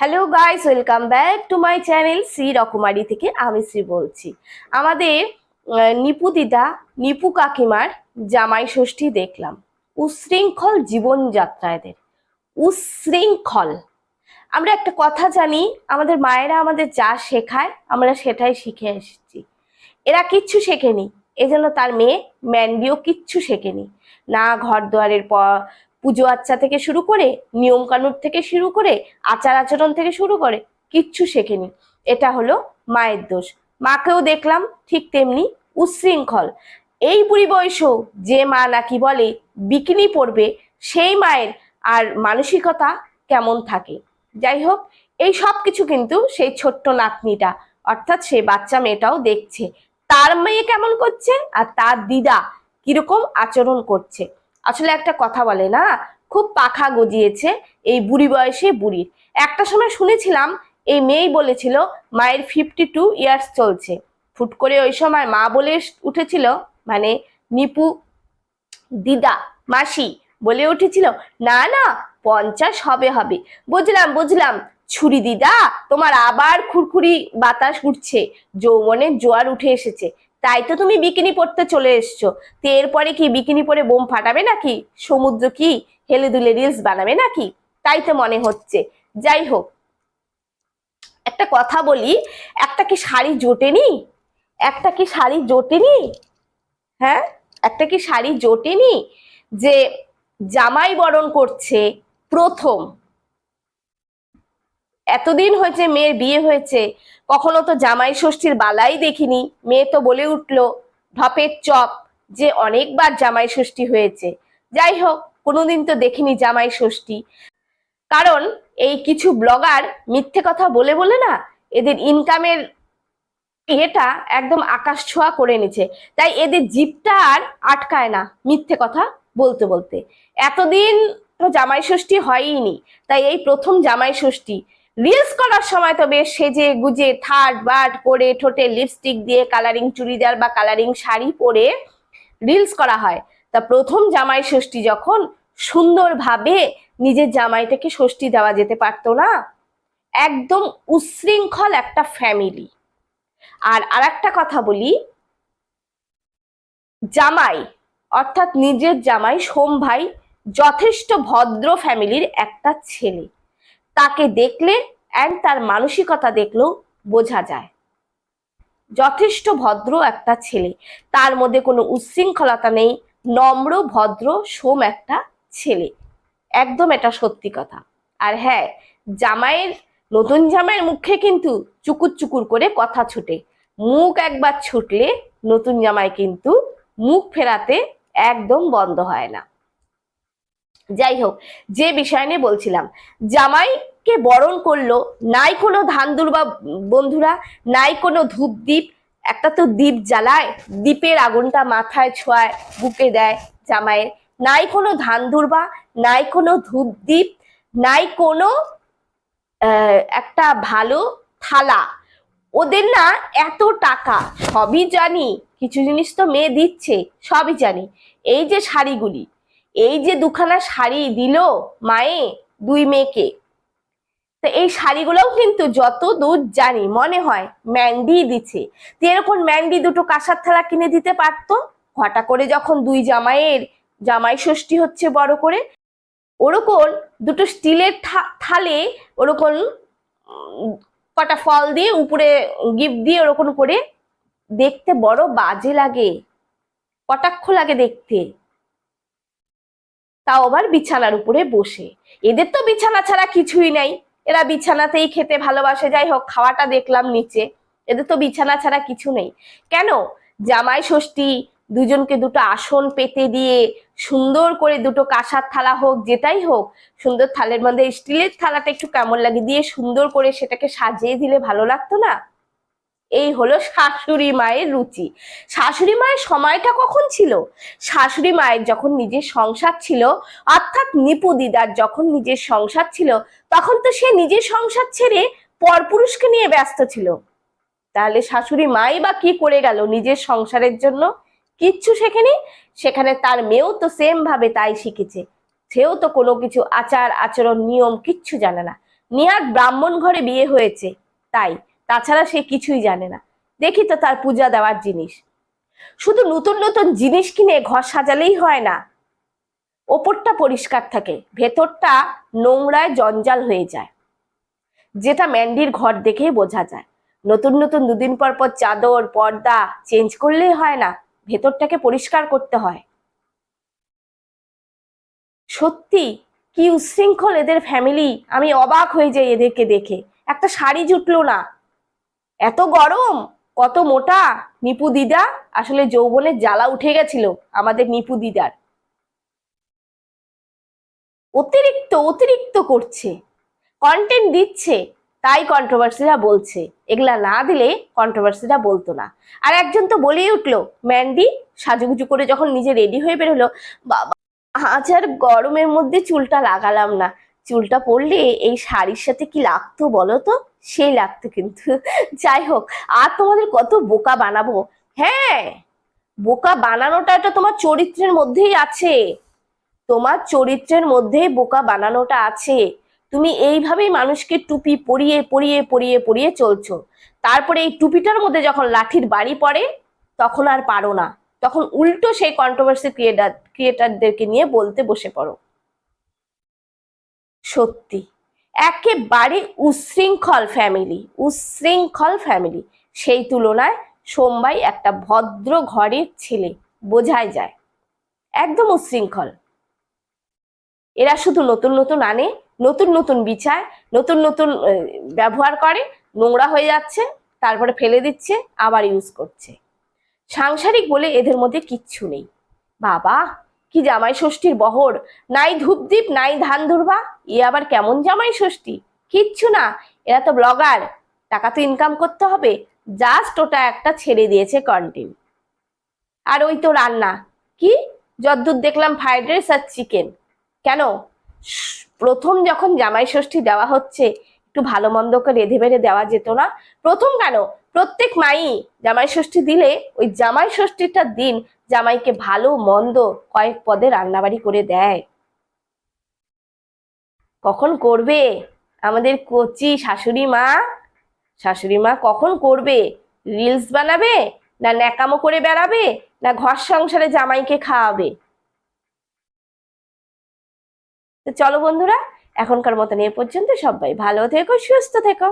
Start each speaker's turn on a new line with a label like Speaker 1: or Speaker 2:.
Speaker 1: Hello guys welcome back to my channel Shri রকুমারি থেকে আমি শ্রী বলছি। আমাদের নিপু দিদা, নিপু কাকিমার জামাই ষষ্ঠী দেখলাম। উশৃঙ্খল জীবনযাত্রা এদের। উশৃঙ্খল। আমরা একটা কথা জানি, আমাদের মায়েরা আমাদের যা শেখায়, আমরা সেটাই শিখে এসেছি। এরা কিচ্ছু শেখেনি, এজন্য তার মেয়ে ম্যান্ডিও কিচ্ছু শেখেনি। না ঘর দুয়ারের পুজো আচ্চা থেকে শুরু করে নিয়ম কানুন থেকে শুরু করে, আচার আচরণ থেকে শুরু করে, কিচ্ছু শেখেনি। এটা হলো মায়ের দোষ। মাকেও দেখলাম ঠিক তেমনি উচ্ছৃঙ্খল এই বুড়ি বয়সেও যে মা নাকি বলে বিকিনি পরবে, সেই মায়ের আর মানসিকতা কেমন থাকে? যাই হোক, এই সব কিছু কিন্তু সেই ছোট্ট নাতনিটা, অর্থাৎ সে বাচ্চা মেয়েটাও দেখছে। তার মেয়ে কেমন করছে আর তার দিদা কীরকম আচরণ করছে? আসলে একটা কথা বলে না, খুব পাখা গজিয়েছে এই বুড়ি বয়সে বুড়ির একটা সময় শুনেছিলাম, এই মেয়েই বলেছিল, মায়ের ফিফটি টু ইয়ার্স চলছে। ফুট করে ওই সময় মা বলে উঠেছিল মানে নিপু দিদা, মাসি বলে উঠেছিল, না না, পঞ্চাশ হবে হবে। বুঝলাম বুঝলাম, ছুরি দিদা, তোমার আবার খুরখুরি বাতাস উঠছে, যৌবনের জোয়ার উঠে এসেছে। তাই তো তুমি বিকিনি পরতে চলে এসছো। তো এরপরে কি বিকিনি পরে বোম ফাটাবে নাকি? সমুদ্র কি হেলে দুলে রিলস বানাবে নাকি? তাই তো মনে হচ্ছে। যাই হোক, একটা কথা বলি, একটা কি শাড়ি জোটেনি? একটা কি শাড়ি জোটেনি? হ্যাঁ একটা কি শাড়ি জোটেনি? যে জামাই বরণ করছে প্রথম। এতদিন হয়েছে, মেয়ের বিয়ে হয়েছে, কখনো তো জামাই ষষ্ঠীর বালাই দেখিনি, মেয়ে তো বলে উঠল, ঢপের চপ, যে অনেকবার জামাই ষষ্ঠী হয়েছে। যাই হোক, কোনোদিন তো দেখিনি জামাই ষষ্ঠী। কারণ এই কিছু ব্লগার মিথ্যে কথা বলে বলে না, এদের ইনকামের এটা একদম আকাশ ছোঁয়া করে নিছে তাই এদের জিপটা আর আটকায় না মিথ্যে কথা বলতে বলতে। এতদিন তো জামাই ষষ্ঠী হয়ইনি, তাই এই প্রথম জামাই ষষ্ঠী রিলস করার সময় তো বেশ সেজে গুজে থার্ড বাট করে ঠোঁটে লিপস্টিক দিয়ে কালারিং চুড়িদার বা কালারিং শাড়ি পরে রিলস করা হয়। তা প্রথম জামাই ষষ্ঠী যখন সুন্দরভাবে নিজের জামাইটাকে ষষ্ঠী দেওয়া যেতে পারতো না, একদম উচ্ছৃঙ্খল একটা ফ্যামিলি আর আরেকটা কথা বলি, জামাই অর্থাৎ নিজের জামাই সোম ভাই যথেষ্ট ভদ্র ফ্যামিলির একটা ছেলে। তাকে দেখলে অ্যান্ড তার মানসিকতা দেখলেও বোঝা যায়। যথেষ্ট ভদ্র একটা ছেলে। তার মধ্যে কোনো উচ্ছৃঙ্খলতা নেই, নম্র, ভদ্র, সোম একটা ছেলে। একদম এটা সত্যি কথা। আর হ্যাঁ জামাইয়ের, নতুন জামাইয়ের মুখে কিন্তু চুকুর চুকুর করে কথা ছুটে। মুখ একবার ছুটলে নতুন জামাই কিন্তু মুখ ফেরাতে একদম বন্ধ হয় না। যাই হোক যে বিষয় নিয়ে বলছিলাম, জামাইকে বরণ করল, নাই কোনো ধান দুর্বা বন্ধুরা, নাই কোনো ধূপ দ্বীপ, একটা তো দ্বীপ জ্বালায়, দ্বীপের আগুনটা মাথায় ছোঁয়ায়, বুকে দেয় জামাইয়ের। নাই কোনো ধান দুর্বা, নাই কোনো ধূপ দ্বীপ, নাই কোনো একটা ভালো থালা। ওদের না এত টাকা, সবই জানি, কিছু জিনিস তো মেয়ে দিচ্ছে, সবই জানি। এই যে শাড়িগুলি এই যে দুখানা শাড়ি দিল মায়ে দুই মেয়েকে, তো এই শাড়িগুলোও কিন্তু যত দূর জানি, মনে হয় ম্যান্ডি দিচ্ছে তো এরকম ম্যান্ডি দুটো কাঁসার থালা কিনে দিতে পারতো? ঘটা করে যখন দুই জামাইয়ের জামাই ষষ্ঠী হচ্ছে বড় করে, ওরকম দুটো স্টিলের থালে ওরকম কটা ফল দিয়ে উপরে গিফট দিয়ে ওরকম করে দেখতে বড় বাজে লাগে, কটাক্ষ লাগে দেখতে। তাও আবার বিছানার উপরে বসে। এদের তো বিছানা ছাড়া কিছুই নাই। এরা বিছানাতেই খেতে ভালোবাসে। যাই হোক, খাওয়াটা দেখলাম নিচে। এদের তো বিছানা ছাড়া কিছু নেই। কেন? জামাই ষষ্ঠী, দুজনকে দুটো আসন পেতে দিয়ে সুন্দর করে দুটো কাঁসার থালা হোক, যেটাই হোক, সুন্দর থালের মধ্যে স্টিলের থালাটা একটু কেমন লাগে দিয়ে সুন্দর করে সেটাকে সাজিয়ে দিলে ভালো লাগতো না? এই হলো শাশুড়ি মায়ের রুচি। শাশুড়ি মায়ের সময়টা কখন ছিল? শাশুড়ি মায়ের যখন নিজের সংসার ছিল, অর্থাৎ নিপু দিদার যখন নিজের সংসার ছিল, তখন তো সে নিজের সংসার ছেড়ে পরপুরুষকে নিয়ে ব্যস্ত ছিল। তাহলে শাশুড়ি মাই বা কি করে গেল নিজের সংসারের জন্য? কিচ্ছু শেখেনি? সেখানে তার মেয়েও তো সেম ভাবে তাই শিখেছে। সেও তো কোনো কিছু আচার, আচরণ, নিয়ম কিচ্ছু জানে না। নিহার ব্রাহ্মণ ঘরে বিয়ে হয়েছে, তাই তাছাড়া সে কিছুই জানে না। দেখি তো তার পূজা দেওয়ার জিনিস। শুধু নতুন নতুন জিনিস কিনে ঘর সাজালেই হয় না। ওপরটা পরিষ্কার থাকে, ভেতরটা নোংরায় জঞ্জাল হয়ে যায়। যেটা ম্যান্ডির ঘর দেখেই বোঝা যায়। নতুন নতুন দুদিন পর পর চাদর, পর্দা চেঞ্জ করলেই হয় না, ভেতরটাকে পরিষ্কার করতে হয়। সত্যি, কি উচ্ছৃঙ্খল এদের ফ্যামিলি আমি অবাক হয়ে যাই এদেরকে দেখে। একটা শাড়ি জুটলো না। এত গরম, কত মোটা? নিপু দিদা, আসলে যৌবনের জ্বালা উঠে গেছিল আমাদের নিপু দিদার। অতিরিক্ত অতিরিক্ত করছে। কন্টেন্ট দিচ্ছে, তাই কন্ট্রোভার্সিরা বলছে। এগুলা না দিলে কন্ট্রোভার্সিরা বলতো না। আর একজন তো বলেই উঠল, ম্যান্ডি, সাজুগুজু করে যখন নিজে রেডি হয়ে বেরোলো, বাবা আজ আর গরমের মধ্যে চুলটা লাগালাম না। চুলটা পরলে এই শাড়ির সাথে কি লাগতো বলো তো? সেই লাগতো কিন্তু। যাই হোক, আর তোমাদের কত বোকা বানাবো? হ্যাঁ বোকা বানানোটা এটা তোমার চরিত্রের মধ্যেই আছে। তোমার চরিত্রের মধ্যেই বোকা বানানোটা আছে। তুমি এইভাবেই মানুষকে টুপি পরিয়ে পরিয়ে পরিয়ে পরিয়ে চলছো। তারপরে এই টুপিটার মধ্যে যখন লাঠির বাড়ি পড়ে, তখন আর পারো না। তখন উল্টো সেই কন্ট্রোভার্সি ক্রিয়েটার ক্রিয়েটারদেরকে নিয়ে বলতে বসে পড়ো। সত্যি। একেবারে উশৃঙ্খল ফ্যামিলি উশৃঙ্খল ফ্যামিলি সেই তুলনায় সোমবাই একটা ভদ্র ঘরের ছেলে, বোঝাই যায়। একদম উশৃঙ্খল। এরা শুধু নতুন নতুন আনে, নতুন নতুন বিচার, নতুন নতুন ব্যবহার করে, নোংরা হয়ে যাচ্ছে, তারপরে ফেলে দিচ্ছে, আবার ইউজ করছে। সাংসারিক বলে এদের মধ্যে কিচ্ছু নেই। বাবা কি জামাই ষষ্ঠীর বহর? নাই ধূপদীপ, নাই ধান ধুরবা? এ আবার কেমন জামাই ষষ্ঠী? কিচ্ছু না, এরা তো ব্লগার। টাকা তো ইনকাম করতে হবে। জাস্ট ওটা একটা ছেড়ে দিয়েছে কন্টেন্ট আর ওই তো রান্না। কি? যদ্দূর দেখলাম ফ্রাইড রাইস আর চিকেন কেন? প্রথম যখন জামাই ষষ্ঠী দেওয়া হচ্ছে, একটু ভালো মন্দ করে রেঁধে বেড়ে দেওয়া যেত না। প্রথম কেন? প্রত্যেক মাই জামাই ষষ্ঠী দিলে ওই জামাই ষষ্ঠীটার দিন জামাইকে ভালো, মন্দ কয়েক পদে রান্নাবাড়ি করে দেয়। কখন করবে? আমাদের কচি শাশুড়ি মা? শাশুড়ি মা কখন করবে? রিলস বানাবে না ন্যাকামো করে বেড়াবে না ঘর সংসারে জামাইকে খাওয়াবে? তো চলো বন্ধুরা, এখনকার মতন এ পর্যন্ত সবাই ভালো থেকো, সুস্থ থেকো।